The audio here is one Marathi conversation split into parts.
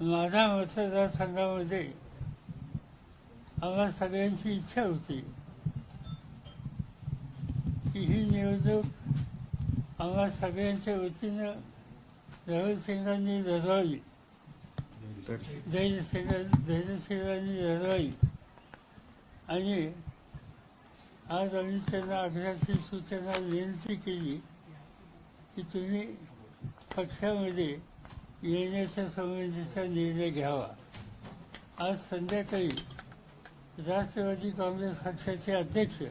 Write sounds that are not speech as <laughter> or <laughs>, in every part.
माझ्या मतदारसंघामध्ये आम्हा सगळ्यांची इच्छा होती की ही निवडणूक आम्हा सगळ्यांच्या वतीनं राहुल सिंगांनी लढवावी. जयसिंग जयसिंगांनी लढवावी. आणि आज आम्ही त्यांना अग्राची सूचना विनंती केली की तुम्ही पक्षामध्ये येण्याच्या संबंधीचा निर्णय घ्यावा. आज संध्याकाळी राष्ट्रवादी काँग्रेस पक्षाचे अध्यक्ष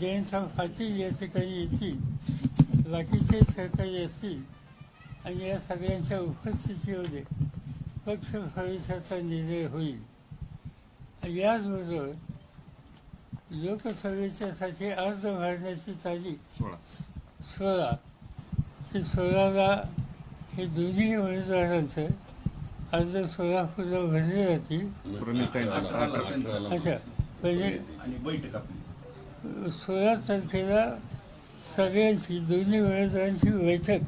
जयंतराव पाटील या ठिकाणी येतील. बाकीचे सहकारी असतील आणि या सगळ्यांच्या उपस्थितीमध्ये पक्ष प्रवेशाचा निर्णय होईल. याचबरोबर लोकसभेच्यासाठी अर्ज भरण्याची तारीख सोळा. सोळा. ते सोळाला हे दोन्ही उमेदवारांचं अर्ज सोलापूरला भरले जातील अच्छा म्हणजे आणि बैठक आपली. सोळा तारखेला सगळ्यांची दोन्ही उमेदवारांची बैठक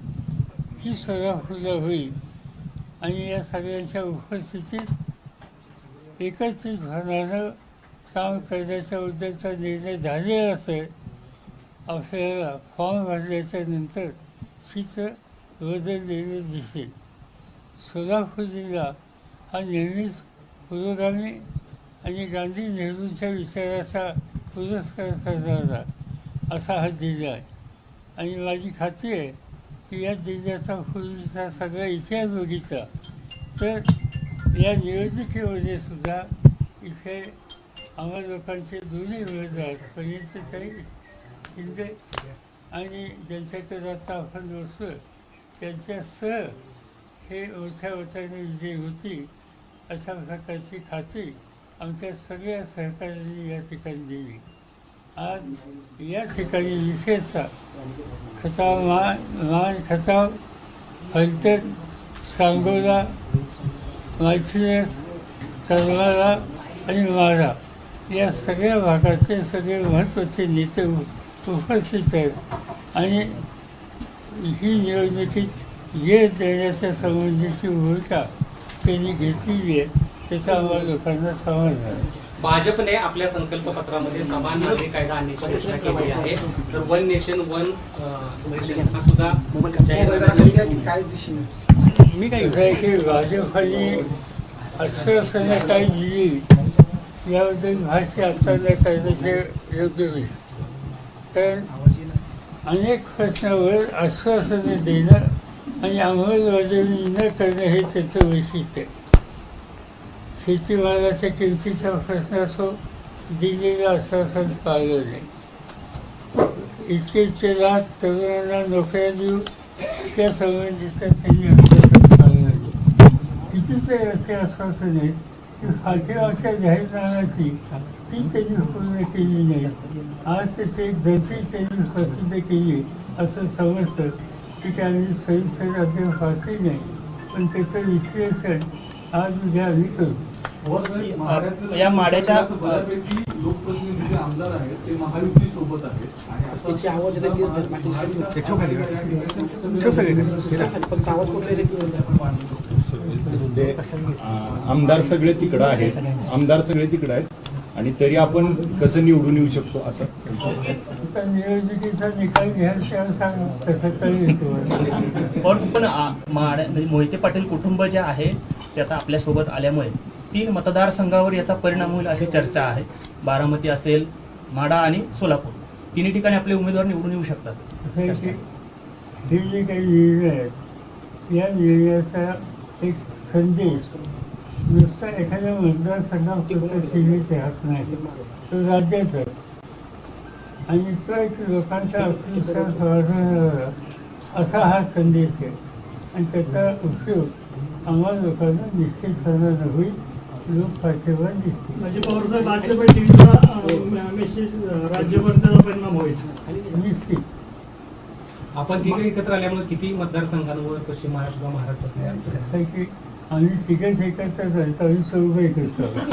ही सोलापूरला होईल. आणि या सगळ्यांच्या उपस्थितीत एकत्रित होण्यानं काम करण्याच्या उद्देशाचा निर्णय झालेला असेल आपल्याला फॉर्म भरल्याच्या नंतर चित्र बदललेलं दिसेल. सोलापूर जिल्हा हा नेहमीच पुरोगामी आणि गांधी नेहरूंच्या विचाराचा पुरस्कार करणारा असा हा जिल्हा आहे. आणि माझी खात्री आहे की या जिल्ह्याचा पूर्वीचा सगळा इतिहास बघितला तर या निवडणुकीमध्ये सुद्धा इथे आम्हा लोकांचे दोन्ही उमेदवार पंडितताई शिंदे आणि ज्यांच्याकडे आता आपण त्यांच्या त्यांच्यासह हे ओथ्या ओथ्याने विजयी होती अशा प्रकारची खात्री आमच्या सगळ्या सहकार्यांनी या ठिकाणी दिली. आज या ठिकाणी विशेषतः खताव मा मान खताव फलटण सांगोला मायथिनेस करमाळा आणि मारा या सगळ्या भागातले सगळे महत्त्वाचे नेते उपस्थित आहेत. आणि ही निवडणुकीत ये देण्याच्या संबंधीची भूमिका त्यांनी घेतलेली आहे त्याचा आम्हाला लोकांना समाधान आहे भाजपने आपल्या संकल्प पत्रामध्ये समान नागरिक कायदा आणण्याची घोषणा केली आहे. तर वन नेशन वन हा सुद्धा मी काय की भाजपने आश्वासनं काय दिली. याबद्दल भाष्य आता न करण्याचे योग्य होईल. कारण अनेक प्रश्नावर आश्वासनं देणं आणि अंमलबजावणी न करणं हे त्याचं वैशिष्ट्य. आहे शेतीमालाच्या किमतीचा प्रश्न असो दिलेलं आश्वासन पाळलं नाही. इतके इतके लाख तरुणांना नोकऱ्या देऊ त्या संबंधीचं त्यांनी आश्वासन पाळलं नाही. कितीतरी असे आश्वासन आहे की फाटीमागच्या जाहीरनाम्याची ती त्यांनी पूर्ण केली नाही आज त्याची त्यांनी प्रसिद्ध केली असं समजतं की त्यांनी सविस्तर अद्याप वाचली नाही पण त्याचं विश्लेषण आज उद्या आम्ही करू या माड्याच्या- लोकप्रतिनिधी आमदार आहेत ते महायुती सोबत आहेत आणि आवाज. फक्त कुठे आमदार सगळे तिकडं आहेत. आमदार सगळे तिकडं आहेत. आणि तरी आपण कसं निवडून येऊ शकतो असं? निवडणुकीचा निकाल घ्यायला पण म्हणजे मोहिते पाटील कुटुंब जे आहे ते आता आपल्यासोबत आल्यामुळे तीन मतदारसंघावर याचा परिणाम होईल अशी चर्चा आहे. बारामती असेल माडा आणि सोलापूर. तिन्ही ठिकाणी आपले उमेदवार निवडून येऊ शकतात. हे जे काही निर्णय आहेत या निर्णयाचा एक संदेश नुसता एखाद्या मतदारसंघापुरता सीमित राहत नाही. तो राज्यात आहे. आणि तो एक लोकांचा आत्मविश्वास वाढवणारा असा हा संदेश आहे. आणि त्याचा उपयोग आम्हाला लोकांना निश्चितपणानं होईल. लोक पाठिंबा दिसतील. म्हणजे पवारसाहेब आजच्या बैठकीचा मेसेज राज्यभर त्याचा परिणाम होईल. निश्चित. आपण तिघे एकत्र आल्यामुळे किती मतदारसंघांवर पश्चिम महाराष्ट्र महाराष्ट्रात आहे? की आम्ही तिघच एकत्रच आहेत आम्ही चौघ एकत्र <laughs>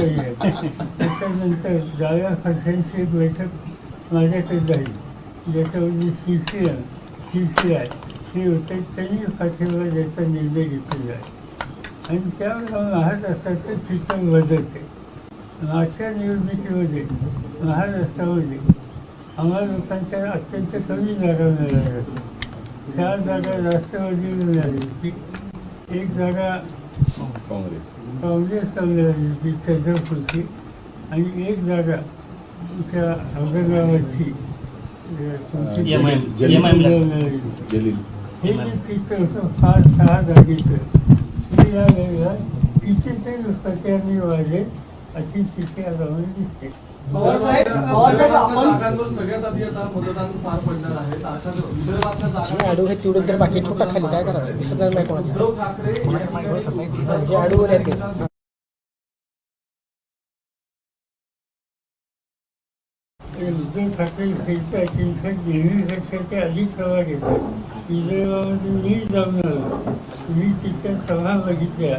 आहे. त्याच्यानंतर डाव्या पक्षांची एक बैठक माझ्याकडे झाली ज्याच्यामध्ये C P M C P I हे होते त्यांनी पाठिंबा द्यायचा निर्णय घेतलेला आहे. आणि त्या महाराष्ट्राचं चित्र बदलते मागच्या निवडणुकीमध्ये महाराष्ट्रामध्ये आम्हाला लोकांच्या अत्यंत कमी जागा मिळाल्या. चार जागा राष्ट्रवादीला मिळाली. होती एक जागा काँग्रेस. काँग्रेसला मिळाली होती चंद्रपूरची. आणि एक जागा तुमच्या औरंगाबादची. हे जे चित्र होतं फार सहा जागेचं. हे या वेळेला कितीतरी वाढले. अशी स्थिती आता मला दिसते. सगळ्यात आधी आता मतदान पार पडणार आहे. हे तर बाकी ठोका खाली काय करावं दिसत नाही ठाकरे त्यांच्यात नेहमीपेक्षा अधिक सभा घेतात मी जाऊन आलो मी तिथल्या सभा बघितल्या.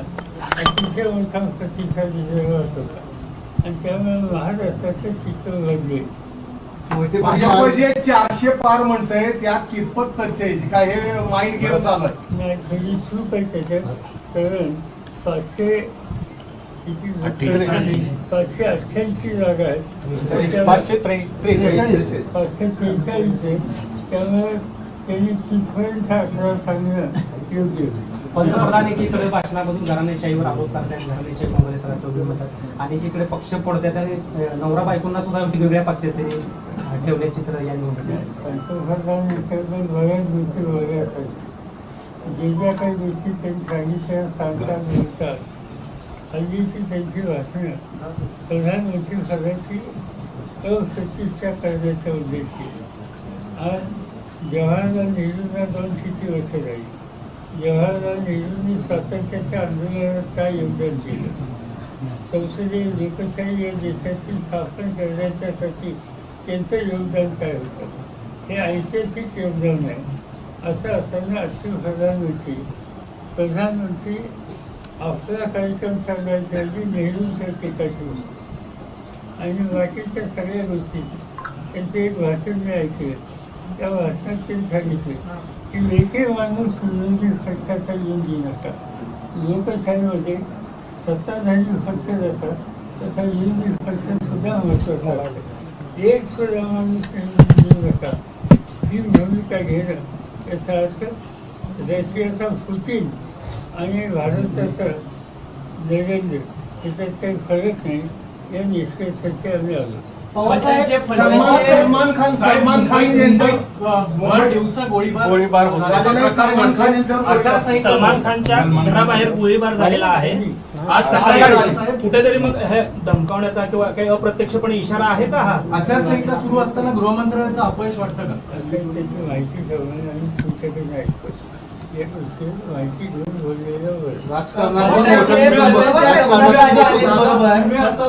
अतिशय मोठा प्रतिसाद विदर्भात होता. आणि त्यामुळे महाराष्ट्राचं चित्र भाजप जे चारशे पार म्हणतंय त्यात कितपत तथ्य आहे? काय हे माइंड गेम चालू आहे नाही चूक आहे त्याच्यात कारण पाचशे किती. पाचशे अठ्ठ्याऐंशी जागा आहेत. पाचशे त्रेचाळीस. पाचशे त्रेचाळीस आहे. त्यामुळे त्यांनी तिथपर्यंत आकडा सांगणं योग्य पंतप्रधान एकीकडे भाषणामधून घराणेशाहीवर आरोप करतात घराणेशाही काँग्रेस राष्ट्रवादी म्हणतात. आणि एकीकडे पक्ष पडतात आणि नवरा बायकोंना सुद्धा वेगवेगळ्या पक्षात ते ठेवले चित्र या निवडणुकीत पंतप्रधान याच्याबद्दल बऱ्याच गोष्टी बऱ्या असतात जे ज्या काही गोष्टी त्यांनी सांगितल्या सांगता मिळतात. हल्लीची त्यांची भाषणं प्रधानमंत्री पदाची अप्रतिष्ठा करण्याच्या उद्देशी आज जवाहरलाल नेहरूंना दोन किती वर्ष राहील जवाहरलाल नेहरूंनी स्वातंत्र्याच्या आंदोलनात काय योगदान केलं. संसदीय लोकशाही या देशाची स्थापन करण्याच्यासाठी त्यांचं योगदान काय होतं? हे ऐतिहासिक योगदान आहे असं असताना अक्षय प्रधानमंत्री प्रधानमंत्री आपला कार्यक्रम सांगायच्या नेहरूंच्या टीका होती आणि बाकीच्या सगळ्या गोष्टी त्यांचं एक भाषण मी ऐकलं. त्या भाषणात त्यांनी सांगितलं की लेखे माणूस विरोधी खर्चाचा येऊन देऊ नका लोकशाहीमध्ये सत्ताधारी खर्च जातात तसा विरोधी खर्च सुद्धा महत्त्वाचा आहे. एक सुद्धा माणूस घेऊ नका. ही भूमिका घेणं याचा अर्थ रशियाचा पुतीन आणि भारताचा नरेंद्र याच्यात काही फरक नाही. या निष्कर्षाचे आम्ही आलो. सलमान सलमान खान सलमान खान यांचं भर दिवसा गोळीबार सलमान खान यांच्यावर सलमान खानच्या घराबाहेर गोळीबार झालेला आहे. आज सकाळी कुठेतरी मग हे धमकावण्याचा किंवा काही अप्रत्यक्षपणे इशारा आहे का हा? आचारसंहिता सुरू असताना गृहमंत्र्यांचं अपयश वाटतं का? माहिती आणि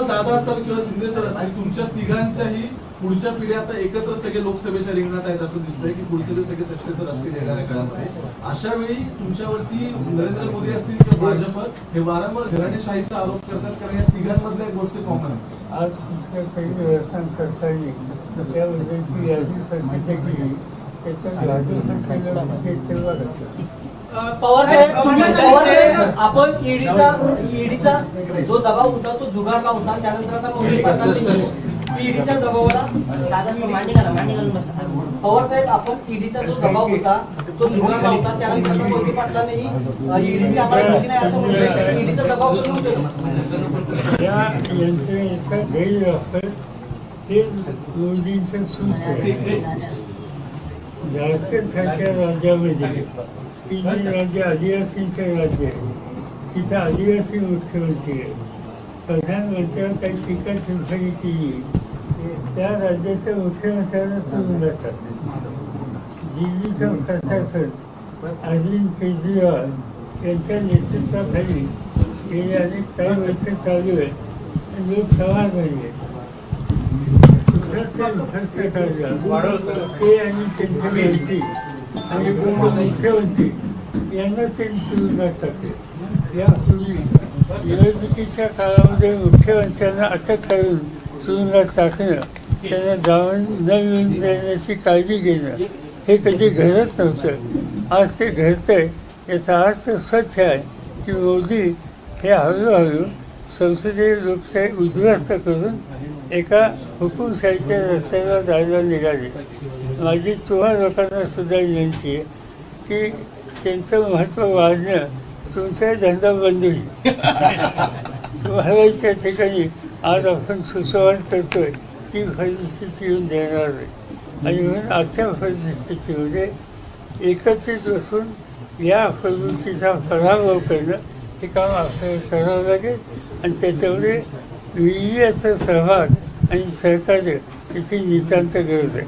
दादा असाल किंवा शिंदे सर असतील तुमच्या तिघांच्याही पुढच्या पिढ्या आता एकत्र सगळे लोकसभेच्या रिंगणात आहेत असं दिसतंय की पुढचे जे सगळे सक्सेसर असतील येणाऱ्या काळामध्ये अशा वेळी तुमच्यावरती नरेंद्र मोदी असतील किंवा भाजप हे वारंवार घराणेशाहीचा आरोप करतात कारण या तिघांमधल्या एक गोष्ट कॉमन आहे आज तुमच्या काही व्यवस्थान करता येईल त्याबद्दलची यादी प्रसिद्ध केली त्याचं भाजपच्या तेव्हा पवारसाहेब पवारसाहेब आपण ईडीचा ईडीचा जो दबाव होता तो जुगारला होता? त्यानंतर आता मोदी ईडीच्या दबावाला पवारसाहेब आपण ईडीचा जो दबाव होता तो जुगारला होता? त्यानंतर आता मोदी पाटलांनी ईडीची आम्हाला माहिती नाही असं म्हणतोय. ईडीचा दबाव होतोय? मोदींचं सूत्र झारखंड सारख्या राज्यामध्ये. की जे राज्य आदिवासींचं राज्य आहे. तिथं आदिवासी मुख्यमंत्री आहे. प्रधानमंत्र्यांवर काही टीका टिप्पणी केली. त्या राज्याच्या मुख्यमंत्र्यांना सोडून जातात दिल्लीचं प्रशासन अरविंद केजरीवाल यांच्या नेतृत्वाखाली गेली अनेक काही वर्ष चालू लोक आहेत सुरतचे उद्ध्वस्त काढला ते आणि त्यांचे आणि मुख्यमंत्री यांना ते तुरुंगात टाकले यापूर्वी निवडणुकीच्या काळामध्ये मुख्यमंत्र्यांना अटक करून तुरुंगात टाकणं त्यांना जाऊन न मिळून देण्याची काळजी घेणं हे कधी घडत नव्हतं. आज ते घडतंय याचा अर्थ स्वच्छ आहे की मोदी हे हळूहळू संसदीय लोकशाही उद्ध्वस्त करून एका हुकुमशाहीच्या रस्त्याला जायला निघाले. माझी तुम्हा लोकांना सुद्धा विनंती आहे की त्यांचं महत्त्व वाढणं तुमचा धंदा बंद होईल. तुम्हाला त्या ठिकाणी आज आपण सुसंवाद करतोय ती परिस्थिती येऊन देणार नाही आणि म्हणून आजच्या परिस्थितीमध्ये एकत्रित बसून या प्रवृत्तीचा पराभव करणं हे काम आपल्याला करावं लागेल. आणि त्याच्यामध्ये विजयाचा सहभाग आणि सहकार्य याची नितांत गरज आहे.